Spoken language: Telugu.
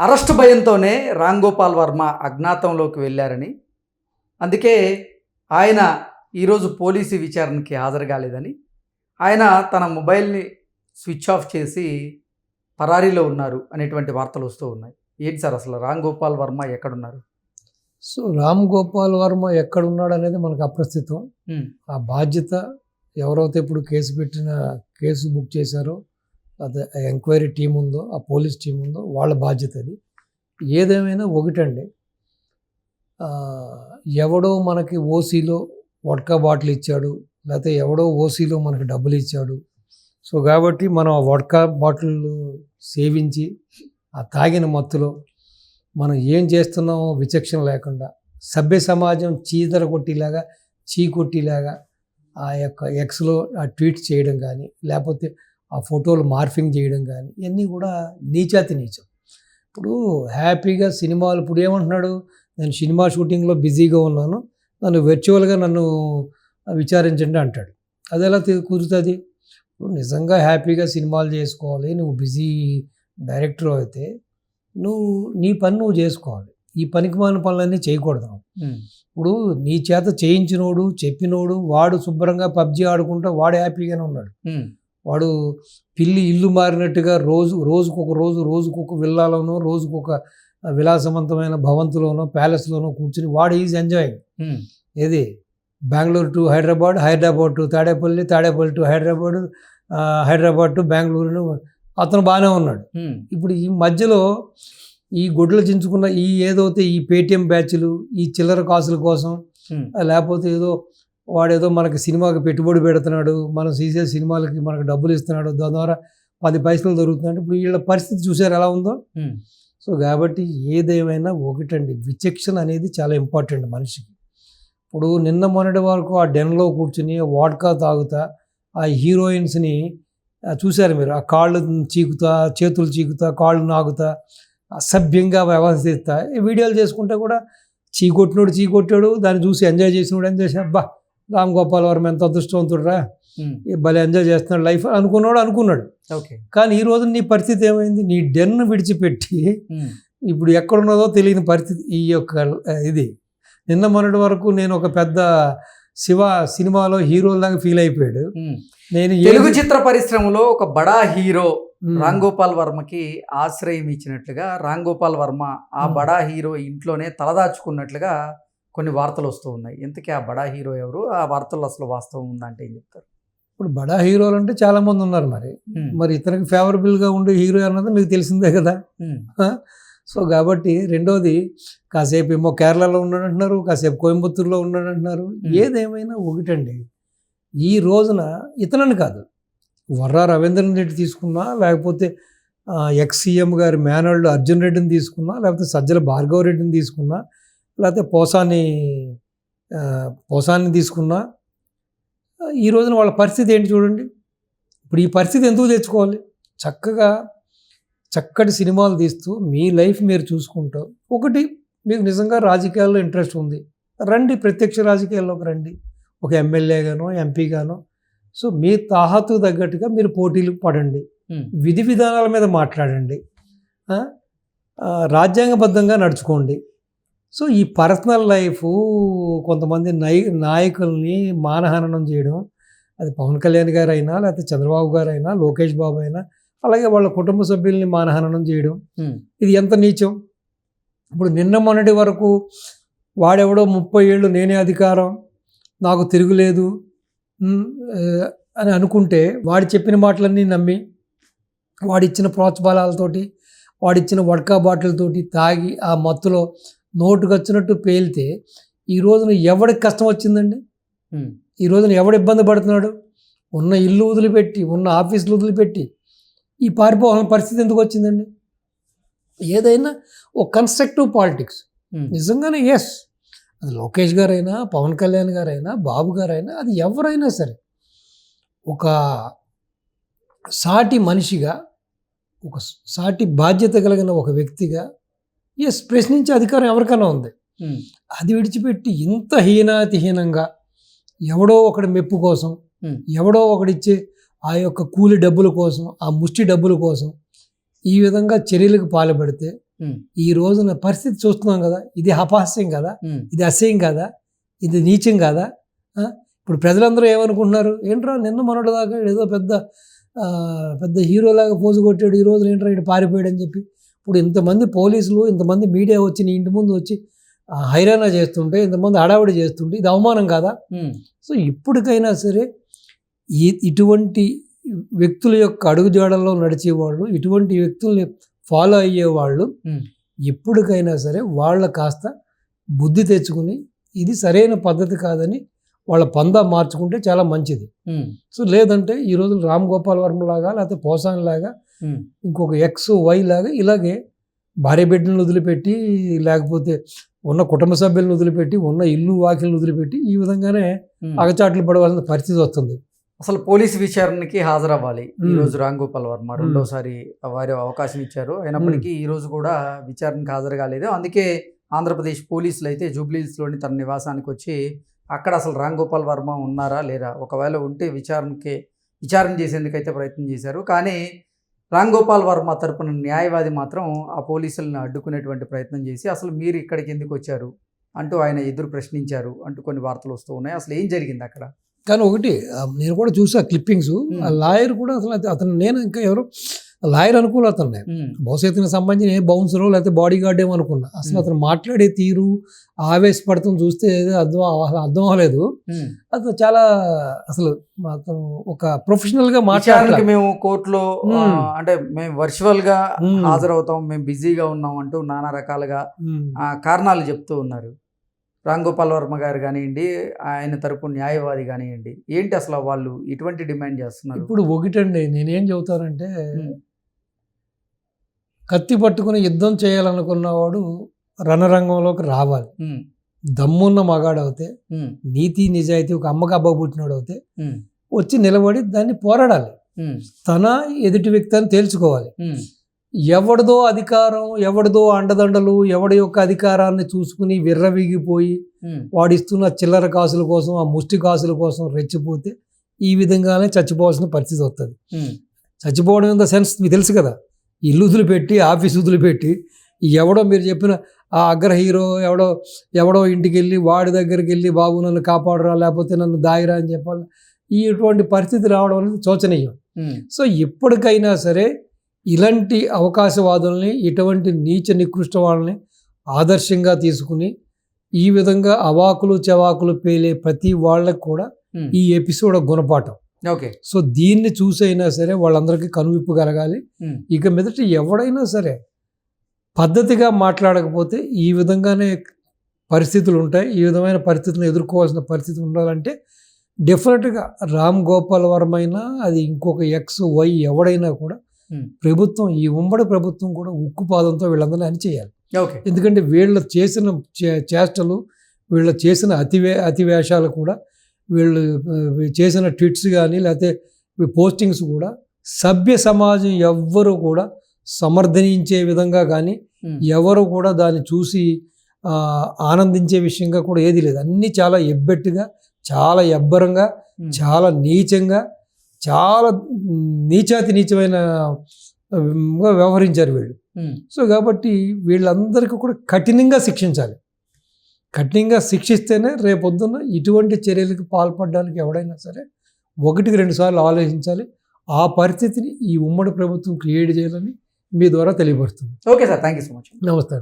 అరెస్ట్ భయంతోనే రామ్ గోపాల్ వర్మ అజ్ఞాతంలోకి వెళ్ళారని. అందుకే ఆయన ఈరోజు పోలీసు విచారణకి హాజరు కాలేదని. ఆయన తన మొబైల్ని స్విచ్ ఆఫ్ చేసి పరారీలో ఉన్నారు అనేటువంటి వార్తలు వస్తూ ఉన్నాయి. ఏంటి సార్ అసలు రామ్ గోపాల్ వర్మ ఎక్కడున్నారు? సో రామ్ గోపాల్ వర్మ ఎక్కడున్నాడు అనేది మనకు అప్రస్తుతం. ఆ బాధ్యత ఎవరైతే ఇప్పుడు కేసు పెట్టిన కేసు బుక్ చేశారో అదే ఎంక్వైరీ టీం ఉందో ఆ పోలీస్ టీం ఉందో వాళ్ళ బాధ్యత అది. ఏదేమైనా ఒకటండి ఎవడో మనకి ఓసీలో వడ్కా బాటిల్ ఇచ్చాడు లేకపోతే ఎవడో ఓసీలో మనకి డబ్బులు ఇచ్చాడు. సో కాబట్టి మనం ఆ వడ్కా బాటిల్ సేవించి ఆ తాగిన మత్తులో మనం ఏం చేస్తున్నామో విచక్షణ లేకుండా సభ్య సమాజం చీదర కొట్టిలాగా చీ కొట్టిలాగా ఆ యొక్క ఎక్స్లో ఆ ట్వీట్ చేయడం కానీ లేకపోతే ఆ ఫోటోలు మార్ఫింగ్ చేయడం కానీ ఇవన్నీ కూడా నీచాతి నీచం. ఇప్పుడు హ్యాపీగా సినిమాలు ఇప్పుడు ఏమంటున్నాడు నేను సినిమా షూటింగ్లో బిజీగా ఉన్నాను నన్ను వర్చువల్గా నన్ను విచారించండి అంటాడు. అది ఎలా కుదురుతుంది? ఇప్పుడు నిజంగా హ్యాపీగా సినిమాలు చేసుకోవాలి నువ్వు బిజీ డైరెక్టర్ అయితే నువ్వు నీ పని నువ్వు చేసుకోవాలి. ఈ పనికి మాలిన పనులన్నీ చేయకూడదు ఇప్పుడు నీ చేత చేయించినోడు చెప్పినోడు వాడు శుభ్రంగా పబ్జి ఆడుకుంటా వాడు హ్యాపీగానే ఉన్నాడు. వాడు పిల్లి ఇల్లు మారినట్టుగా రోజు రోజుకొక రోజు రోజుకొక విల్లాలోనో రోజుకొక విలాసవంతమైన భవంతులోనో ప్యాలెస్లోనో కూర్చుని వాడు ఈజ్ ఎంజాయింగ్. ఏది? Bengaluru to Hyderabad Hyderabad to Tadepalli Tadepalli to Hyderabad Hyderabad to Bengaluru అతను బాగానే ఉన్నాడు. ఇప్పుడు ఈ మధ్యలో ఈ గుడ్లు చించుకున్న ఈ ఏదైతే ఈ పేటిఎం బ్యాచ్లు ఈ చిల్లర కాసుల కోసం లేకపోతే ఏదో వాడేదో మనకి సినిమాకి పెట్టుబడి పెడుతున్నాడు మనం తీసే సినిమాలకి మనకు డబ్బులు ఇస్తున్నాడు దాని ద్వారా పది పైసలు దొరుకుతున్నాడు ఇప్పుడు వీళ్ళ పరిస్థితి చూసారు ఎలా ఉందో? సో కాబట్టి ఏదేమైనా ఒకటండి విచక్షణ అనేది చాలా ఇంపార్టెంట్ మనిషికి. ఇప్పుడు నిన్న మొన్నటి వరకు ఆ డెన్లో కూర్చుని వాడ్కా తాగుతా ఆ హీరోయిన్స్ని చూశారు మీరు ఆ కాళ్ళు చీకుతా చేతులు చీకుతా కాళ్ళు నాగుతా అసభ్యంగా వ్యవహరిస్తా ఈ వీడియోలు చేసుకుంటే కూడా చీకొట్టినోడు చీకొట్టాడు దాన్ని చూసి ఎంజాయ్ చేసినోడు ఎంజాయ్ చేసి అబ్బా! రామ్ గోపాల్ వర్మ ఎంత అదృష్టవంతుడురా? భలే ఎంజాయ్ చేస్తున్నాడు లైఫ్ అనుకున్నాడు అనుకున్నాడు. ఓకే. కానీ ఈ రోజు నీ పరిస్థితి ఏమైంది? నీ డెన్ విడిచిపెట్టి ఇప్పుడు ఎక్కడున్నదో తెలియని పరిస్థితి. ఈ యొక్క ఇది. నిన్న మొన్నటి వరకు నేను ఒక పెద్ద శివ సినిమాలో హీరోలాగా ఫీల్ అయిపోయాడు. నేను తెలుగు చిత్ర పరిశ్రమలో ఒక బడా హీరో రామ్ గోపాల్ వర్మకి ఆశ్రయం ఇచ్చినట్లుగా రామ్ గోపాల్ వర్మ ఆ. బడా హీరో ఇంట్లోనే తలదాచుకున్నట్లుగా కొన్ని వార్తలు వస్తూ ఉన్నాయి. ఇంతకీ ఆ బడా హీరో ఎవరు? ఆ వార్తల్లో అసలు వాస్తవం ఉందంటే ఏం చెప్తారు? ఇప్పుడు బడా హీరోలు అంటే చాలా మంది ఉన్నారు మరి. మరి ఇతనికి ఫేవరబుల్గా ఉండే హీరో అన్నది మీకు తెలిసిందే కదా. సో కాబట్టి రెండోది కాసేపు ఏమో కేరళలో ఉన్నాడంటున్నారు కాసేపు కోయంబత్తూరులో ఉన్నాడంటున్నారు. ఏదేమైనా ఒకటండి. ఈ రోజున ఇతనని కాదు. వర్రా రవీంద్రన్ రెడ్డి తీసుకున్నా లేకపోతే ఎక్స్ సీఎం గారి మేనల్డ్ అర్జున్ రెడ్డిని తీసుకున్నా లేకపోతే సజ్జల భార్గవ రెడ్డిని తీసుకున్నా లేకపోతే పోసాని ఆ, పోసాన్ని తీసుకున్నా ఈ రోజున వాళ్ళ పరిస్థితి ఏంటి చూడండి. ఇప్పుడు ఈ పరిస్థితి ఎందుకు తెచ్చుకోవాలి? చక్కగా చక్కటి సినిమాలు తీస్తూ మీ లైఫ్ మీరు చూసుకుంటూ ఒకటి మీకు నిజంగా రాజకీయాల్లో ఇంట్రెస్ట్ ఉంది. రండి ప్రత్యక్ష రాజకీయాల్లోకి రండి. ఒక ఎమ్మెల్యేగానో ఎంపీగానో సో మీ తాహతు తగ్గట్టుగా మీరు పోటీలు పడండి. విధి విధానాల మీద మాట్లాడండి. రాజ్యాంగబద్ధంగా నడుచుకోండి. సో ఈ పర్సనల్ లైఫ్ కొంతమంది నై నాయకుల్ని మానహననం చేయడం అది పవన్ కళ్యాణ్ గారు అయినా లేకపోతే చంద్రబాబు గారు అయినా లోకేష్ బాబు అయినా అలాగే వాళ్ళ కుటుంబ సభ్యుల్ని మానహననం చేయడం. ఇది ఎంత నీచం ఇప్పుడు నిన్న మొన్నటి వరకు వాడెవడో ముప్పై ఏళ్ళు నేనే అధికారం నాకు తిరుగులేదు అని అనుకుంటే వాడు చెప్పిన మాటలన్నీ నమ్మి వాడిచ్చిన ప్రోత్సాహాలతోటి వాడిచ్చిన వడ్కా బాటిల్తోటి తాగి ఆ మత్తులో నోటుకు వచ్చినట్టు పేలితే ఈ రోజున ఎవడికి కష్టం వచ్చిందండి. ఈ రోజున ఎవడు ఇబ్బంది పడుతున్నాడు? ఉన్న ఇల్లు వదిలిపెట్టి ఉన్న ఆఫీసులు వదిలిపెట్టి ఈ పారిపోవాలని పరిస్థితి ఎందుకు వచ్చిందండి? ఏదైనా ఓ కన్స్ట్రక్టివ్ పాలిటిక్స్. నిజంగానే ఎస్ అది లోకేష్ గారైనా పవన్ కళ్యాణ్ గారైనా బాబు గారైనా అది ఎవరైనా సరే ఒక సాటి మనిషిగా ఒక సాటి బాధ్యత కలిగిన ఒక వ్యక్తిగా ఎస్ ప్రశ్నించే అధికారం ఎవరికైనా ఉంది Hmm. అది విడిచిపెట్టి ఇంత హీనాతిహీనంగా ఎవడో ఒకడి మెప్పు కోసం Hmm. ఎవడో ఒకడిచ్చే ఆ యొక్క కూలి డబ్బుల కోసం ఆ ముష్టి డబ్బుల కోసం ఈ విధంగా చర్యలకు పాల్పడితే ఉమ్, ఈ రోజున పరిస్థితి చూస్తున్నాం కదా ఇది అపహాస్యం కదా ఇది అసహ్యం కదా ఇది నీచం కదా? ఇప్పుడు ప్రజలందరూ ఏమనుకుంటున్నారు ఏంట్రా నిన్న మొన్నటి దాకా ఏదో పెద్ద పెద్ద హీరోలాగా పోజు కొట్టాడు ఈ రోజు ఏంట్రా ఇటు పారిపోయాడు అని చెప్పి ఇప్పుడు ఇంతమంది పోలీసులు ఇంతమంది మీడియా వచ్చి నీ ఇంటి ముందు వచ్చి ఆ, హైరానా చేస్తుంటే ఇంతమంది హడావిడి చేస్తుంటే ఇది అవమానం కాదా సో ఇప్పటికైనా సరే ఇటువంటి వ్యక్తుల యొక్క అడుగుజాడల్లో నడిచేవాళ్ళు ఇటువంటి వ్యక్తుల్ని ఫాలో అయ్యేవాళ్ళు. ఎప్పటికైనా సరే వాళ్ళ కాస్త బుద్ధి తెచ్చుకుని ఇది సరైన పద్ధతి కాదని వాళ్ళ పందా మార్చుకుంటే చాలా మంచిది. సో లేదంటే ఈ రోజు రామ్ గోపాల్ వర్మ లాగా లేకపోతే పోసాన్ లాగా ఇంకొక ఎక్స్ వై లాగా ఇలాగే భార్య బిడ్డలను వదిలిపెట్టి లేకపోతే ఉన్న కుటుంబ సభ్యులను వదిలిపెట్టి ఉన్న ఇల్లు వాకిలను వదిలిపెట్టి ఈ విధంగానే. అగచాట్లు పడవలసిన పరిస్థితి వస్తుంది. అసలు పోలీస్ విచారణకి హాజరవ్వాలి ఈ ఉమ్. రోజు రామ్ గోపాల్ వర్మ. రెండోసారి వారి అవకాశం ఇచ్చారు. అయినప్పటికీ ఈ రోజు కూడా విచారణకు హాజరు కాలేదు అందుకే ఆంధ్రప్రదేశ్ పోలీసులు అయితే జూబ్లీహిల్స్లోని తన నివాసానికి వచ్చి అక్కడ అసలు రామ్ గోపాల్ వర్మ ఉన్నారా లేరా? ఒకవేళ ఉంటే విచారణకి విచారణ చేసేందుకైతే ప్రయత్నం చేశారు. కానీ రామ్ గోపాల్ వర్మ తరపున న్యాయవాది మాత్రం ఆ పోలీసులను అడ్డుకునేటువంటి ప్రయత్నం చేసి అసలు మీరు ఇక్కడికి ఎందుకు వచ్చారు? అంటూ ఆయన ఎదురు ప్రశ్నించారు అంటూ కొన్ని వార్తలు వస్తూ ఉన్నాయి. అసలు ఏం జరిగింది అక్కడ? కానీ ఒకటి నేను కూడా చూసా క్లిప్పింగ్స్. ఆ లాయర్ కూడా అసలు అత- అతను నేను ఇంకా ఎవరు లాయర్ అనుకూల అతను బహుశా ఇతనికి సంబంధించిన ఏ బౌన్సరో లేకపోతే బాడీ గార్డ్ ఏమో అనుకున్నా అసలు. అతను మాట్లాడే తీరు ఆవేశపడతాం చూస్తే అర్థం అర్థం అవ్వలేదు. అతను చాలా అసలు అతను ఒక ప్రొఫెషనల్గా మాట్లాడాలి మేము కోర్టులో. అంటే మేము వర్చువల్గా. హాజరవుతాం మేము బిజీగా ఉన్నాం అంటూ నానా రకాలుగా ఆ, కారణాలు చెప్తూ ఉన్నారు రామ్ గోపాల్ వర్మ గారు కానివ్వండి ఆయన తరపు న్యాయవాది కానివ్వండి ఏంటి అసలు వాళ్ళు ఇటువంటి డిమాండ్ చేస్తున్నారు ఇప్పుడు ఒకటండి నేనేం చెబుతానంటే. కత్తి పట్టుకుని యుద్ధం చేయాలనుకున్నవాడు రణరంగంలోకి రావాలి మ్మ్. దమ్మున్న మగాడు అవుతే. నీతి నిజాయితీ ఒక అమ్మకి అబ్బా పుట్టినాడు అవుతే. వచ్చి నిలబడి దాన్ని పోరాడాలి. తన ఎదుటి వ్యక్తి అని తేల్చుకోవాలి. ఎవడిదో అధికారం ఎవడిదో అండదండలు ఎవడి యొక్క అధికారాన్ని చూసుకుని విర్రవీగిపోయి. వాడిస్తున్న చిల్లర కాసుల కోసం ఆ ముష్టి కాసుల కోసం రెచ్చిపోతే ఈ విధంగానే చచ్చిపోవాల్సిన పరిస్థితి వస్తుంది. చచ్చిపోవడం ఇన్ ద సెన్స్ మీకు తెలుసు కదా ఇల్లు వదిలిపెట్టి ఆఫీస్ వదిలిపెట్టి ఎవడో మీరు చెప్పిన ఆ అగ్ర హీరో ఎవడో ఎవడో ఇంటికి వెళ్ళి వాడి దగ్గరికి వెళ్ళి బాబు నన్ను కాపాడరా లేకపోతే నన్ను దాయిరా అని చెప్పాలి ఈ ఇటువంటి పరిస్థితి రావడం అనేది శోచనీయం. సో ఎప్పటికైనా సరే ఇలాంటి అవకాశవాదుల్ని ఇటువంటి నీచ నికృష్ట వాళ్ళని ఆదర్శంగా తీసుకుని ఈ విధంగా అవాకులు చవాకులు పేలే ప్రతి వాళ్ళకి కూడా. ఈ ఎపిసోడ్ గుణపాఠం ఓకే. సో దీన్ని చూసైనా సరే వాళ్ళందరికీ కనువిప్పు కలగాలి. ఇక మీదట ఎవడైనా సరే పద్ధతిగా మాట్లాడకపోతే ఈ విధంగానే పరిస్థితులు ఉంటాయి. ఈ విధమైన పరిస్థితులను ఎదుర్కోవాల్సిన పరిస్థితి ఉండాలంటే డెఫినెట్గా రామ్ గోపాల్ వర్మ అయినా అది ఇంకొక ఎక్స్ వై ఎవడైనా కూడా. ప్రభుత్వం ఈ ఉమ్మడి ప్రభుత్వం కూడా ఉక్కు పాదంతో వీళ్ళందరినీ అని చేయాలి ఓకే. ఎందుకంటే వీళ్ళు చేసిన చే- చేష్టలు వీళ్ళు చేసిన అతివే అతివేషాలు కూడా వీళ్ళు చేసిన ట్వీట్స్ కానీ లేకపోతే పోస్టింగ్స్ కూడా సభ్య సమాజం ఎవ్వరు కూడా సమర్థించే విధంగా కానీ. ఎవరు కూడా దాన్ని చూసి ఆనందించే విషయంగా కూడా ఏది లేదు అన్నీ చాలా ఎబ్బెట్టుగా చాలా ఎబ్బరంగా. చాలా నీచంగా చాలా నీచాతి నీచమైన వ్యవహరించారు వీళ్ళు. సో కాబట్టి వీళ్ళందరికీ కూడా కఠినంగా శిక్షించాలి కఠినంగా శిక్షిస్తేనే రేపొద్దున ఇటువంటి చర్యలకు పాల్పడడానికి ఎవడైనా సరే ఒకటికి రెండు సార్లు ఆలోచించాలి. ఆ పరిస్థితిని ఈ ఉమ్మడి ప్రభుత్వం క్రియేట్ చేయాలని మీ ద్వారా తెలియపరుస్తుంది. Okay sir. Thank you so much నమస్తే